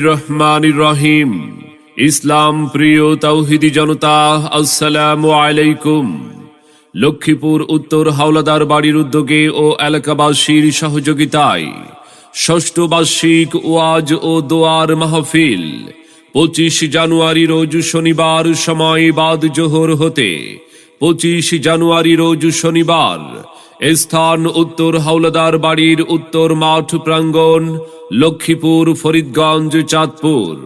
রহমানির রহিম ইসলাম প্রিয় তাওহিদি জনতা, আসসালামু আলাইকুম। লক্ষ্মীপুর উত্তর হাওলাদার বাড়ির উদ্যোগে ও এলাকাবাসীর সহযোগিতায় ষষ্ঠ বার্ষিক ওয়াজ ও দোয়ার মাহফিল পঁচিশ জানুয়ারি রোজ শনিবার সময় বাদ জোহর হতে। পঁচিশ জানুয়ারি রোজ শনিবার স্থান উত্তর হাওলাদার বাড়ির উত্তর মাঠ প্রাঙ্গণ, লক্ষ্মীপুর, ফরিদগঞ্জ, চাঁদপুর।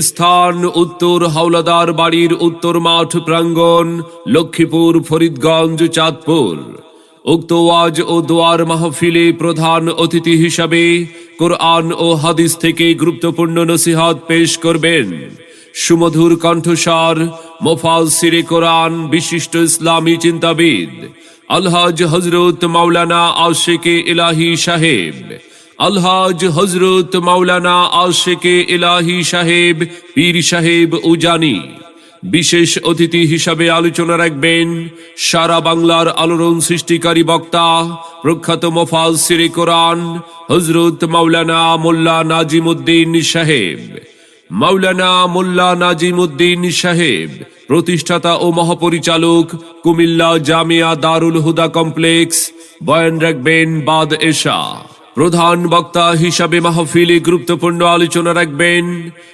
স্থান উত্তর হাওলাদার বাড়ির উত্তর মাঠ প্রাঙ্গণ, লক্ষ্মীপুর, ফরিদগঞ্জ, চাঁদপুর। উক্ত ওয়াজ ও দোয়ার মাহফিলে প্রধান অতিথি হিসাবে কোরআন ও হাদিস থেকে গুরুত্বপূর্ণ নসিহত পেশ করবেন সুমধুর কণ্ঠস্বর মোফাল সিরে কোরআন, বিশিষ্ট ইসলামী চিন্তাবিদ আলহাজ হজরত মাওলানা আশেকে ইলাহি সাহেব, আলহাজ হজরত মাওলানা আশেকে এলাহি সাহেব, পীর সাহেব উজানি। বিশেষ অতিথি হিসাবে আলোচনা রাখবেন সারা বাংলার আলোড়ন সৃষ্টিকারী বক্তা, প্রখ্যাত মোফাল সিরে কোরআন হজরত মাওলানা মোল্লা নাজিমুদ্দিন সাহেব। মাওলানা মোল্লা নাজিমুদ্দিন সাহেব, প্রতিষ্ঠাতা ও মহাপরিচালক কুমিল্লা জামিয়া দারুল হুদা কমপ্লেক্স, বয়ান রাখবেন বাদ এশা। প্রধান বক্তা হিসাবে মাহফিলে গুরুত্বপূর্ণ আলোচনা রাখবেন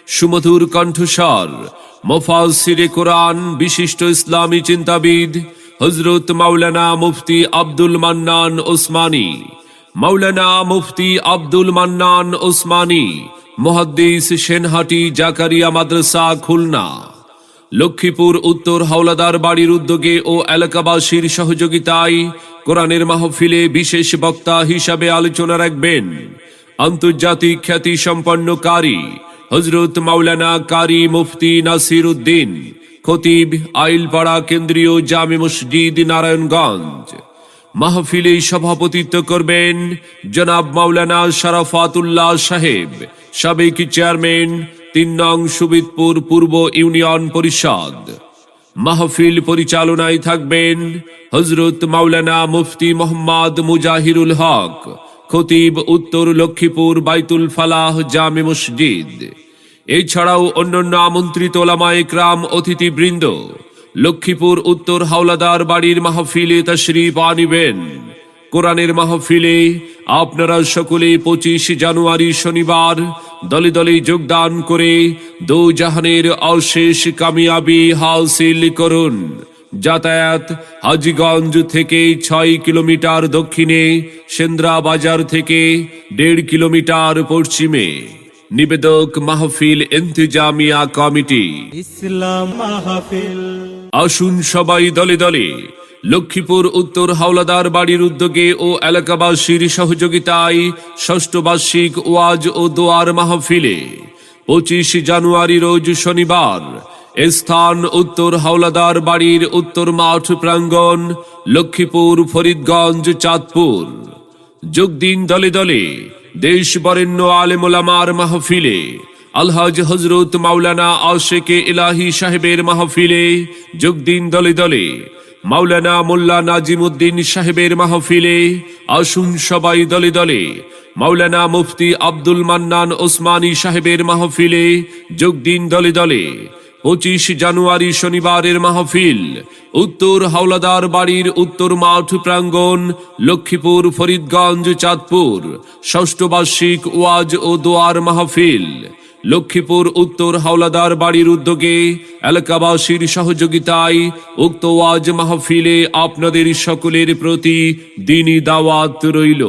সুমধুর কণ্ঠস্বর মোফাল সিরে কোরআন, বিশিষ্ট ইসলামী চিন্তাবিদ হজরত মাওলানা মুফতি আব্দুল মান্নান ওসমানী। মাওলানা মুফতি আব্দুল মান্নান ওসমানী মহাদ্দিস সেনহাটি জাকারিয়া মাদ্রাসা খুলনা, লক্ষ্মীপুর উত্তর হাওলাদার বাড়ির উদ্যোগে ও এলাকাবাসীর সহযোগিতায় কোরআনের মাহফিলে বিশেষ বক্তা হিসাবে আলোচনা রাখবেন আন্তর্জাতিক খ্যাতি সম্পন্ন কারি হজরত মাওলানা কারি মুফতি নাসির উদ্দিন খতিব আইলপাড়া কেন্দ্রীয় জামে মসজিদ নারায়ণগঞ্জ। মাহফিলে সভাপতিত্ব করবেন জনাব মাওলানা শারাফাতুল্লাহ সাহেব, সাবেক চেয়ারম্যান, তিন নং সুবিদপুর পূর্ব ইউনিয়ন পরিষদ। মাহফিল পরিচালনায় থাকবেন হজরত মাওলানা মুফতি মোহাম্মদ মুজাহিরুল হক, খতিব উত্তর লক্ষ্মীপুর বাইতুল ফালাহ জামে মসজিদ। এছাড়াও অন্যান্য আমন্ত্রিত ওলামায়ে ক্রাম অতিথিবৃন্দ লক্ষ্মীপুর উত্তর হাওলাদার বাড়ির মাহফিলে তশরিফ আনিবেন। কোরআনের মাহফিলে আপনারা সকলে পঁচিশ জানুয়ারি শনিবার দলে দলে যোগদান করে দো জাহানের অশেষ কামিয়াবি হাসিল করুন। যাতায়াত হাজিগঞ্জ থেকে ছয় কিলোমিটার দক্ষিণে, সেন্দ্রা বাজার থেকে দেড় কিলোমিটার পশ্চিমে। নিবেদক মাহফিল ইন্তেজামিয়া কমিটি। ইসলাম মাহফিল। আসুন সবাই দলে দলে। লক্ষ্মীপুর উত্তর হাওলাদার বাড়ির উদ্যোগে ও এলাকাবাসীর সহযোগিতায় ষষ্ঠ বার্ষিক ওয়াজ ও দোয়ার মাহফিলে পঁচিশ জানুয়ারি রোজ শনিবার স্থান উত্তর হাওলাদার বাড়ির উত্তর মাঠ প্রাঙ্গণ লক্ষ্মীপুর ফরিদগঞ্জ চাঁদপুর। যোগ দিন দলে দলে। দেশ বরেণ্য আলেমোলামার মাহফিলে আলহাজ হজরত মাওলানা আশেকে ইলাহি সাহেবের মাহফিলে যোগ দিন দলে দলে। মাওলানা মোল্লা নাজিমুদ্দিন সাহেবের মাহফিলে আসুন সবাই দলে দলে। মাওলানা মুফতি আব্দুল মান্নান ওসমানী সাহেবের মাহফিলে যোগ দিন দলে দলে। পঁচিশ জানুয়ারি শনিবারের মাহফিল, উত্তর হাওলাদার বাড়ির উত্তর মাঠ প্রাঙ্গণ, লক্ষ্মীপুর, ফরিদগঞ্জ, চাঁদপুর, ষষ্ঠ বার্ষিক ওয়াজ ও দোয়ার মাহফিল। লক্ষ্মীপুর উত্তর হাওলাদার বাড়ির উদ্যোগে এলাকাবাসীর সহযোগিতায় উক্ত ওয়াজ মাহফিলে আপনাদের সকলের প্রতি দিনই দাওয়াত রইল।